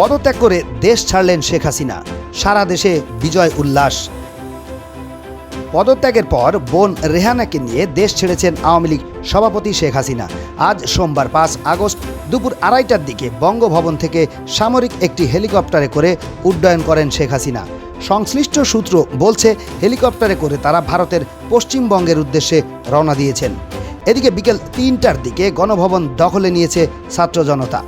পদত্যাগ করে দেশ ছাড়লেন শেখ হাসিনা। সারা দেশে বিজয় উল্লাস। পদত্যাগের পর বোন রেহানাকে নিয়ে দেশ ছেড়েছেন আওয়ামী লীগ সভাপতি শেখ হাসিনা। আজ সোমবার পাঁচ আগস্ট দুপুর আড়াইটার দিকে বঙ্গভবন থেকে সামরিক একটি হেলিকপ্টারে করে উড্ডয়ন করেন শেখ হাসিনা। সংশ্লিষ্ট সূত্র বলছে, হেলিকপ্টারে করে তারা ভারতের পশ্চিমবঙ্গের উদ্দেশ্যে রওনা দিয়েছেন। এদিকে বিকেল তিনটার দিকে গণভবন দখলে নিয়েছে ছাত্র জনতা।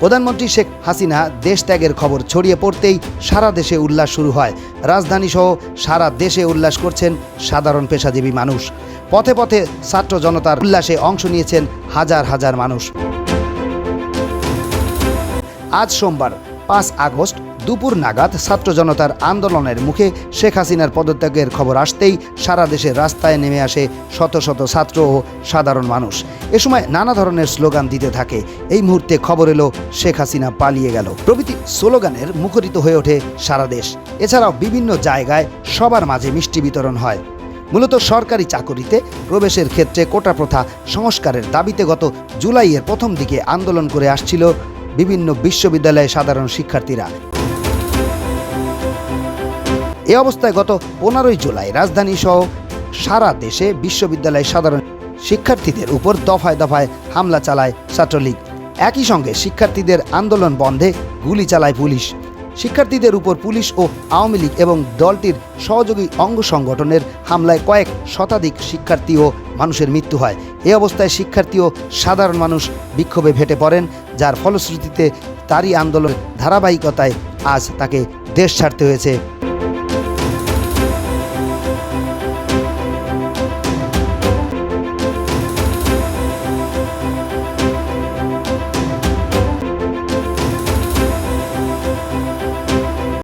প্রধানমন্ত্রী শেখ হাসিনা দেশ ত্যাগের খবর ছড়িয়ে পড়তেই সারা দেশে উল্লাস শুরু হয়। রাজধানী সহ সারা দেশে উল্লাস করছেন সাধারণ পেশাজীবী মানুষ। পথে পথে ছাত্র জনতার উল্লাসে অংশ নিয়েছেন হাজার হাজার মানুষ। আজ সোমবার, পাঁচ আগস্ট দুপুর নাগাদ ছাত্র জনতার আন্দোলনের মুখে শেখ হাসিনার পদত্যাগের খবর আসতেই সারা দেশে রাস্তায় নেমে আসে শত শত ছাত্র ও সাধারণ মানুষ। এ সময় নানা ধরনের স্লোগান দিতে থাকে। এই মুহূর্তে খবর এলো, শেখ হাসিনা পালিয়ে গেল। প্রভৃতি স্লোগানের মুখরিত হয়ে ওঠে সারা দেশ। এছাড়াও বিভিন্ন জায়গায় সবার মাঝে মিষ্টি বিতরণ হয়। মূলত সরকারি চাকরিতে প্রবেশের ক্ষেত্রে কোটা প্রথা সংস্কারের দাবিতে গত জুলাইয়ের প্রথম দিকে আন্দোলন করে আসছিল বিভিন্ন বিশ্ববিদ্যালয়ে সাধারণ শিক্ষার্থীরা। এ অবস্থায় গত পনেরোই জুলাই রাজধানী সহ সারা দেশে বিশ্ববিদ্যালয়ের সাধারণ শিক্ষার্থীদের উপর দফায় দফায় হামলা চালায় ছাত্রলীগ। একই সঙ্গে শিক্ষার্থীদের আন্দোলন বন্ধে গুলি চালায় পুলিশ। শিক্ষার্থীদের উপর পুলিশ ও আওয়ামী লীগ এবং দলটির সহযোগী অঙ্গ সংগঠনের হামলায় কয়েক শতাধিক শিক্ষার্থী ও মানুষের মৃত্যু হয়। এ অবস্থায় শিক্ষার্থী ও সাধারণ মানুষ বিক্ষোভে ভেটে পড়েন, যার ফলশ্রুতিতে তারই আন্দোলনের ধারাবাহিকতায় আজ তাকে দেশ ছাড়তে হয়েছে।